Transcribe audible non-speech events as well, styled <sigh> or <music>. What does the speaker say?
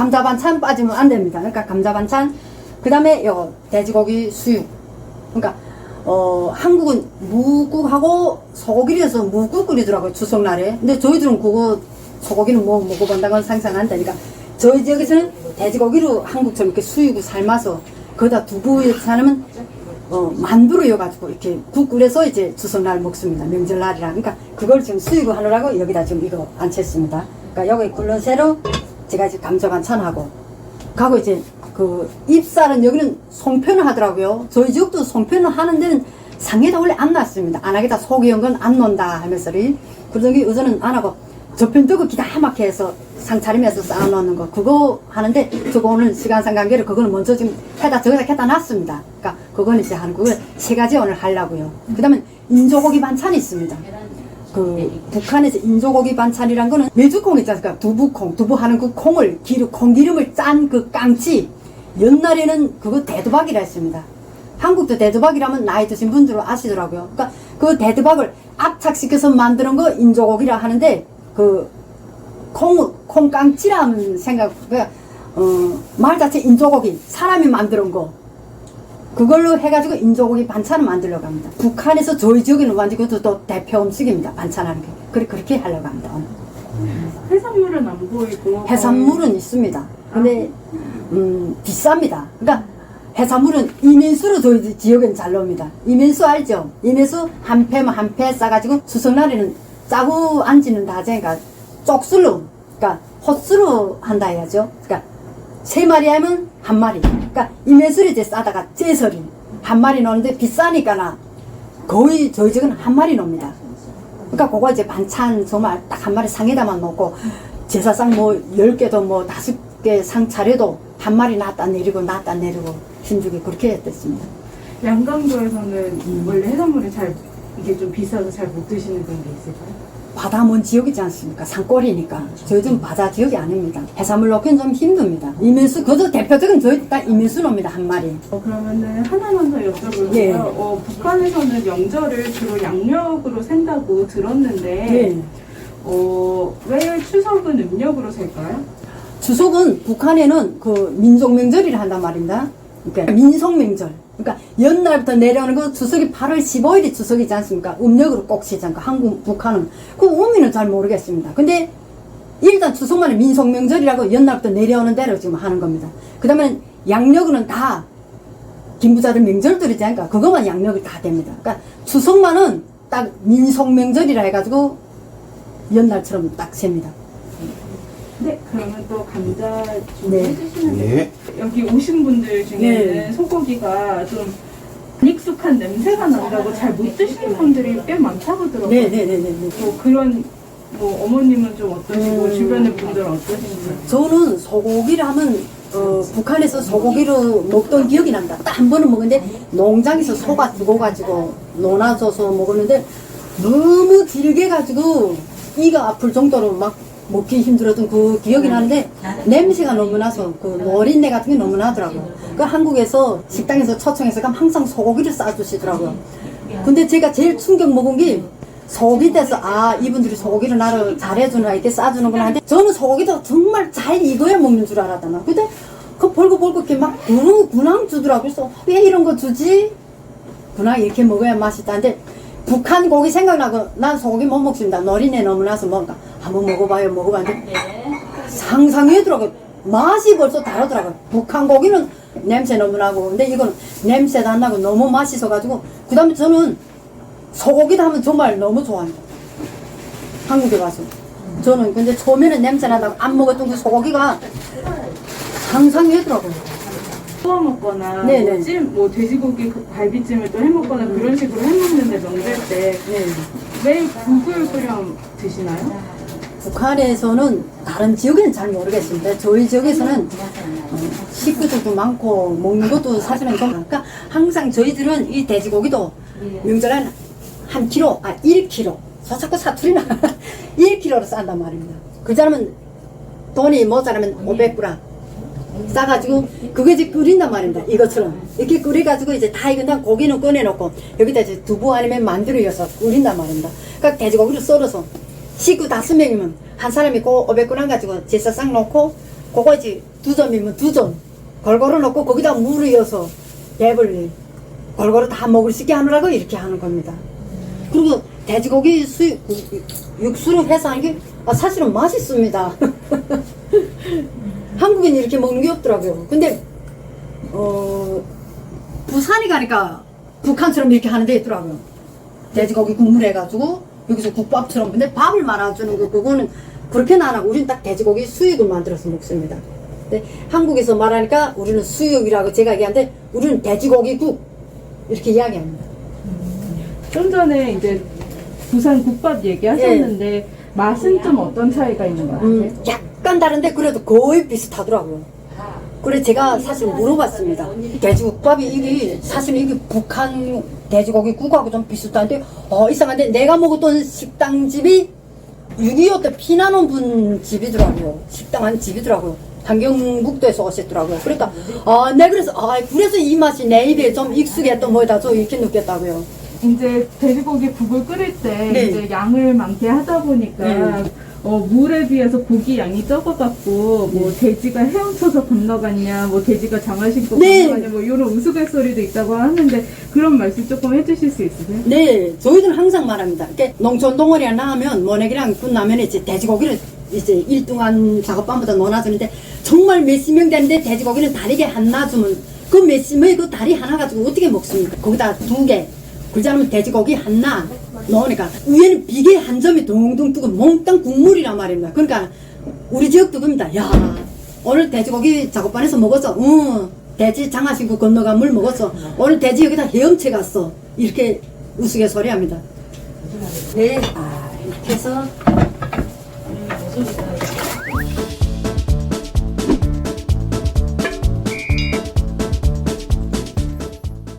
감자 반찬 빠지면 안 됩니다. 그러니까 감자 반찬, 그 다음에 요 돼지고기 수육. 그러니까 어 한국은 무국하고 소고기를 해서 무국 끓이더라고요 추석날에. 근데 저희들은 그거 소고기는 뭐 먹어본다는 건 상상 안 되니까 저희 지역에서는 돼지고기로 한국처럼 이렇게 수육을 삶아서 거기다 두부 이렇게 삶으면 어, 만두로 여가지고 이렇게 국 끓여서 이제 추석날 먹습니다. 명절날이라. 그러니까 그걸 지금 수육을 하느라고 여기다 지금 이거 앉혔습니다. 그러니까 여기 끓는 새로 제가 이제 감자 반찬하고 가고 이제 그 입살은 여기는 송편을 하더라고요. 저희 지역도 송편을 하는 데는 상에다 원래 안 놨습니다. 안 하겠다 온건안 논다 하면서리 그러더니 의전은 안 하고 저편 뜨고 기다 막게 해서 상 차리면서 쌓아놓는 거 그거 하는데 저거 오늘 시간상 관계로 그거는 먼저 지금 해다 저기다 해다 놨습니다. 그러니까 그거는 이제 그걸 세 가지 오늘 하려고요. 그 다음에 인조고기 반찬이 있습니다. 그 북한에서 인조고기 반찬이란 거는 메주콩 있지 않습니까? 두부콩, 두부하는 그 콩을 기름, 콩기름을 짠 그 깡치. 옛날에는 그거 대두박이라 했습니다. 한국도 대두박이라면 나이 드신 분들은 아시더라고요. 그러니까 그 대두박을 압착시켜서 만드는 거 인조고기라 하는데 그 콩, 콩깡치라는 생각, 그러니까 어, 말 자체 인조고기, 사람이 만드는 거. 그걸로 해가지고 인조고기 반찬을 만들려고 합니다. 북한에서 저희 지역에는 완전 그것도 또 대표 음식입니다. 반찬하는 게. 그래, 그렇게 하려고 합니다. 해산물은 안 보이고 해산물은 있습니다. 근데, 음, 비쌉니다. 그러니까 해산물은 이민수로 저희 지역엔 잘 나옵니다. 이민수 알죠? 이민수 한 패면 한 패 싸가지고 추석날에는 짜고 앉지는 다제니까 쪽술로, 그러니까 헛수로 한다 해야죠. 그러니까 세 마리 하면 한 마리. 그러니까 이매술이 이제 싸다가 째설이 한 마리 넣는데 비싸니까나 거의 저희 집은 한 마리 넣습니다. 그러니까 그거 이제 반찬 정말 딱 한 마리 상에다만 넣고 제사상 뭐 열 개도 뭐 다섯 개 상 차려도 한 마리 놨다 내리고 놨다 내리고 힘주게 그렇게 했댔습니다. 양강도에서는 원래 해산물이 잘 이게 좀 비싸서 잘 못 드시는 게 있을까요? 바다 먼 지역이지 않습니까? 산골이니까. 저희 좀 바다 지역이 아닙니다. 해산물 넣기는 좀 힘듭니다. 이민수, 그도 대표적인 저희 딱 이민수 놈입니다, 한 마리. 어, 그러면은 하나만 더 여쭤볼게요. 예. 어, 북한에서는 명절을 주로 양력으로 센다고 들었는데 네. 어, 왜 추석은 음력으로 셀까요? 추석은 북한에는 그 민족 명절이라 한단 말입니다. 그러니까 민속 명절. 그러니까 연날부터 내려오는 그 추석이 8월 15일이 추석이지 않습니까? 음력으로 꼭 시지 않고 한국, 북한은. 그 의미는 잘 모르겠습니다. 근데 일단 추석만이 민속 명절이라고 연날부터 내려오는 대로 지금 하는 겁니다. 그 다음에 양력은 다 김부자들 명절들이지 않습니까? 그것만 양력이 다 됩니다. 그러니까 추석만은 딱 민속 명절이라 해가지고 연날처럼 딱 셉니다. 네, 그러면 또 감자 좀 네. 돼요. 예. 여기 오신 분들 중에는 네. 소고기가 좀 익숙한 냄새가 난다고 잘 못 드시는 분들이 꽤 많다고 들었거든요. 네네네네. 뭐 그런 뭐 어머님은 좀 어떠시고 음. 주변의 분들은 어떠신지. 저는 소고기를 하면 어, 북한에서 소고기를 먹던 기억이 납니다. 딱 한 번은 먹었는데 농장에서 소가 죽어가지고 논아줘서 먹었는데 너무 질게 가지고 이가 아플 정도로 막 먹기 힘들었던 그 기억이 나는데 냄새가 너무 나서 그 노린내 같은 게 너무 나더라고요. 그 한국에서 식당에서 초청해서 가면 항상 소고기를 싸주시더라고요. 근데 제가 제일 충격 먹은 게 소고기 돼서 아 이분들이 소고기를 나를 잘해주나 이렇게 싸주는구나 하는데 저는 소고기도 정말 잘 익어야 먹는 줄 알았잖아 근데 그 벌고 벌고 이렇게 막 군항, 군항 주더라고 그래서 왜 이런 거 주지? 군항 이렇게 먹어야 맛있다는데 북한 고기 생각나고 난 소고기 못 먹습니다 노린내 너무 나서 뭔가 한번 먹어봐요 먹어봤는데 상상이더라고 맛이 벌써 다르더라고요 북한 고기는 냄새 너무 나고 근데 이건 냄새도 안 나고 너무 맛있어가지고 그 다음에 저는 소고기도 하면 정말 너무 좋아합니다. 한국에 와서. 저는 근데 처음에는 냄새 나다고 안 먹었던 그 소고기가 상상이더라고요. 구워 먹거나 네네. 뭐, 찜, 뭐 돼지고기 그 갈비찜을 또 해 먹거나 그런 식으로 해 먹는데 명절 때 네. 왜 국을 끓여 드시나요? 북한에서는 다른 지역에는 잘 모르겠습니다. 저희 지역에서는 어, 식구들도 많고 먹는 것도 사실은 좀 그러니까 항상 저희들은 이 돼지고기도 명절에 한 킬로, 아 1킬로. 저 자꾸 사투리 나 <laughs> 1킬로로 싼단 말입니다. 그 사람은 돈이 모자라면 500g 싸가지고 그거 이제 끓인단 말입니다. 이것처럼 이렇게 끓여가지고 이제 다 익은 다음 고기는 꺼내놓고 여기다 이제 두부 아니면 만두를 넣어서 끓인단 말입니다. 그러니까 돼지고기를 썰어서 식구 다섯 명이면 한 사람이 그 500g 가지고 제사상 놓고 그거 이제 두 점이면 두 점. 골고루 넣고 거기다 물을 이어서 배불리 골고루 다 먹을 수 있게 하느라고 이렇게 하는 겁니다. 그리고 돼지고기 수 육수로 해서 하는 게 아, 사실은 맛있습니다. <laughs> 한국엔 이렇게 먹는 게 없더라고요. 근데 어 부산에 가니까 북한처럼 이렇게 하는 데 있더라고요. 돼지고기 국물 해가지고 여기서 국밥처럼 근데 밥을 말아주는 거 그거는 그렇게는 안 하고 우리는 딱 돼지고기 수육을 만들어서 먹습니다. 근데 한국에서 말하니까 우리는 수육이라고 제가 얘기하는데 우리는 돼지고기 국 이렇게 이야기합니다. 좀 전에 이제 부산 국밥 얘기하셨는데 맛은 좀 어떤 차이가 있는 것 같아요? 음, 약간 다른데 그래도 거의 비슷하더라고요. 그래 제가 사실 물어봤습니다. 돼지국밥이 이게 사실 이게 북한 돼지고기 국하고 좀 비슷한데 어 이상한데 내가 먹었던 식당집이 6.25 때 피난온 분 집이더라고요. 식당 한 집이더라고요. 한경북도에서 오셨더라고요. 그러니까 아, 내 그래서 아 그래서 이 맛이 내 입에 좀 익숙했던 뭐다 저 이렇게 느꼈다고요. 이제 돼지고기 국을 끓일 때 네. 이제 양을 많게 하다 보니까 네. 어, 물에 비해서 고기 양이 적어갖고 뭐 돼지가 헤엄쳐서 건너갔냐, 뭐 돼지가 장화 신고 네. 건너갔냐, 뭐 이런 우스갯소리도 있다고 하는데 그런 말씀 조금 해주실 수 있으세요? 네, 저희들은 항상 말합니다. 이렇게 농촌 동아리에 나가면 모내기랑 끝나면 이제 돼지고기를 이제 일등한 작업반보다 넣어놔주는데 정말 몇십 명 되는데 돼지고기는 다리게 안 놔주면 그 몇십 명이 그 다리 하나 가지고 어떻게 먹습니까? 거기다 두 개, 않으면 돼지고기 하나 넣으니까 위에는 비계 한 점이 동동 뜨고 몽땅 국물이란 말입니다. 그러니까 우리 지역도 그럽니다. 야, 오늘 돼지고기 작업반에서 먹었어. 응. 돼지 장화 신고 건너가 물 먹었어. 오늘 돼지 여기다 헤엄쳐 갔어. 이렇게 우스갯소리 합니다. 네. 아, 이렇게 해서